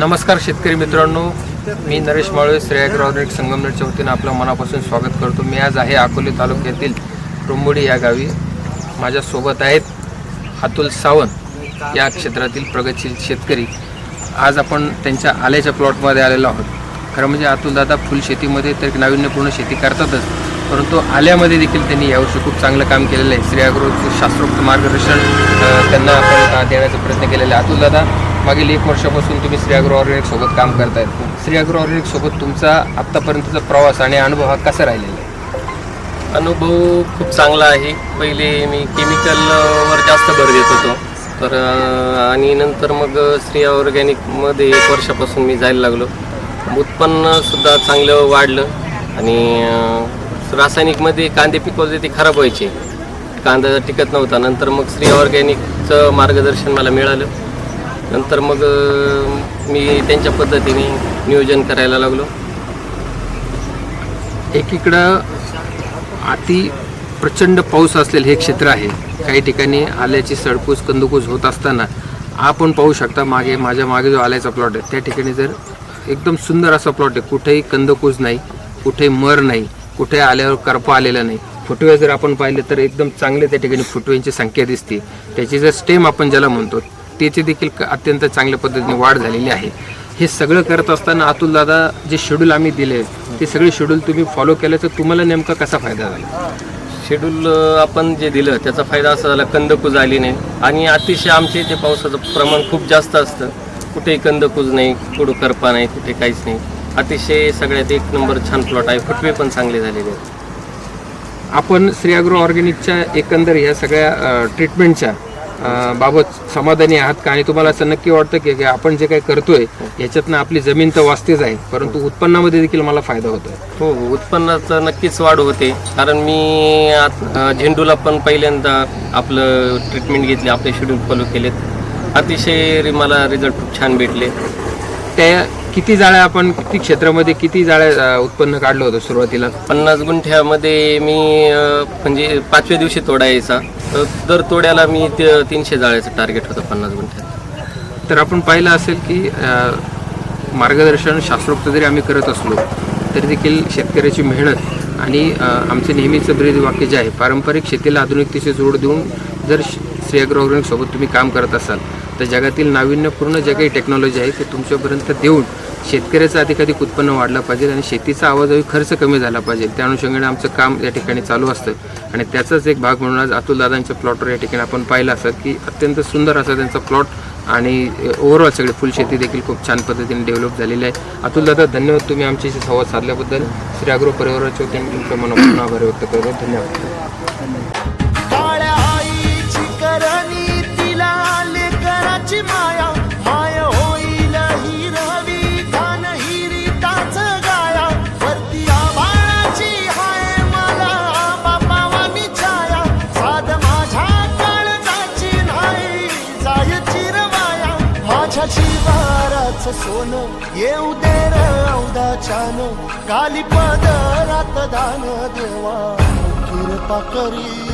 नमस्कार शेतकरी मित्रांनो. मी नरेश माळवे श्रेयाग्र ऑर्गॅनिक संगमनेरच्या वतीनं आपलं मनापासून स्वागत करतो. मी आज आहे अकोले तालुक्यातील रुंबोडी या गावी. माझ्यासोबत आहेत अतुल सावंत या क्षेत्रातील प्रगतशील शेतकरी. आज आपण त्यांच्या आल्याच्या प्लॉटमध्ये आलेलो आहोत. खरं म्हणजे अतुल दादा फुलशेतीमध्ये तर नाविन्यपूर्ण शेती करतातच. परंतु आल्यामध्ये देखील त्यांनी यावर्षी खूप चांगलं काम केलेलं आहे. श्री अग्रोचं शास्त्रोक्त मार्गदर्शन त्यांना आपण देण्याचा प्रयत्न केलेला आहे. अतुल दादा मागील एक वर्षापासून तुम्ही श्री अग्रो ऑर्गॅनिक सोबत काम करतायत श्री अग्रो ऑर्गॅनिक सोबत तुमचा आत्तापर्यंतचा प्रवास आणि अनुभव हा कसा राहिलेला आहे? अनुभव खूप चांगला आहे. पहिले मी केमिकलवर जास्त भर देत होतो. तर आणि नंतर मग श्री ऑर्गॅनिकमध्ये एक वर्षापासून मी जायला लागलो. उत्पन्नसुद्धा चांगलं वाढलं. आणि रासायनिकमध्ये कांदे पिकवले ते खराब व्हायचे. कांदा टिकत नव्हता नंतर मग श्री ऑर्गॅनिकचं मार्गदर्शन मला मिळालं. नंतर मग मी त्यांच्या पद्धतीने नियोजन करायला लागलो. एकीकडं अति प्रचंड पाऊस असलेलं हे क्षेत्र आहे. काही ठिकाणी आल्याची सडकूस कंदुकूस होत असताना आपण पाहू शकता मागे माझ्या मागे जो आल्याचा प्लॉट आहे त्या ठिकाणी जर एकदम सुंदर असा प्लॉट आहे कुठेही कंदकूस नाही कुठेही मर नाही कुठे आल्यावर करपा आलेला नाही. फुटवे जर आपण पाहिले तर एकदम चांगले त्या ठिकाणी फुटव्यांची संख्या दिसते. त्याची जर स्टेम आपण ज्याला म्हणतो त्याची देखील क- अत्यंत चांगल्या पद्धतीने वाढ झालेली आहे. हे सगळं करत असताना अतुल दादा जे शेड्यूल आम्ही दिले ते सगळे शेड्यूल तुम्ही फॉलो केलं तर तुम्हाला नेमका कसा फायदा झाला? शेड्यूल आपण जे दिलं त्याचा फायदा असा झाला कंदकूज आली नाही. आणि अतिशय आमच्या इथे पावसाचं प्रमाण खूप जास्त असतं. कुठेही कंदकूज नाही कुठं करपा नाही कुठे काहीच नाही. अतिशय सगळ्यात एक नंबर छान प्लॉट आहे. फुटवे पण चांगले झालेले आहेत. आपण श्री अग्रो ऑर्गॅनिकच्या एकंदर ह्या सगळ्या ट्रीटमेंटच्या बाबत समाधानी आहात का? आणि तुम्हाला असं नक्की वाटतं की की आपण जे काही करतोय याच्यातनं आपली जमीन तर वाचतेच आहे. परंतु उत्पन्नामध्ये देखील मला फायदा होतोय. हो हो. उत्पन्नाचं नक्कीच वाढ होते. कारण मी झेंडूला पण पहिल्यांदा आपलं ट्रीटमेंट घेतली आपले शेड्यूल फॉलो केलेत. अतिशय मला रिझल्ट खूप छान भेटले. त्या किती जाळ्या आपण किती क्षेत्रामध्ये किती जाळ्या अ, उत्पन्न काढलं होतं सुरुवातीला? पन्नास गुंठ्यामध्ये मी अ, म्हणजे पाचव्या दिवशी तोडा यायचा. तर दर तोड्याला मी ते तीनशे जाळ्याचं टार्गेट होतं पन्नास गुंठ्यात. तर आपण पाहिलं असेल की अ, मार्गदर्शन शास्त्रोक्त जरी आम्ही करत असलो तरी देखील शेतकऱ्याची मेहनत आणि अ, आमचं नेहमीचं ब्रीद वाक्य जे आहे पारंपरिक शेतीला आधुनिकतेची जोड देऊन जर श्री ऑर्गॅनिक तुम्ही काम करत असाल तर जगातील नाविन्यपूर्ण जे काही टेक्नॉलॉजी आहे ते तुमच्यापर्यंत देऊन शेतकऱ्याचं अधिकाधिक उत्पन्न वाढलं पाहिजे आणि शेतीचा आवाजावी खर्च कमी झाला पाहिजे. त्या अनुषंगाने आमचं काम या ठिकाणी चालू असतं. आणि त्याचाच एक भाग म्हणून आज अतुलदादांच्या प्लॉटवर या ठिकाणी आपण पाहिलं असं की अत्यंत सुंदर असा त्यांचा प्लॉट आणि ओव्हरऑल सगळी फुलशेती देखील खूप छान पद्धतीने डेव्हलप झालेली आहे. अतुल दादा धन्यवाद तुम्ही आमच्याशी संवाद साधल्याबद्दल. श्री अग्रो परिवाराच्या वतीने तुमच्या मनापासून आभार व्यक्त करतो. धन्यवाद. सोनं येऊ दे र काली काली पदरात दान देवा कृपा करी.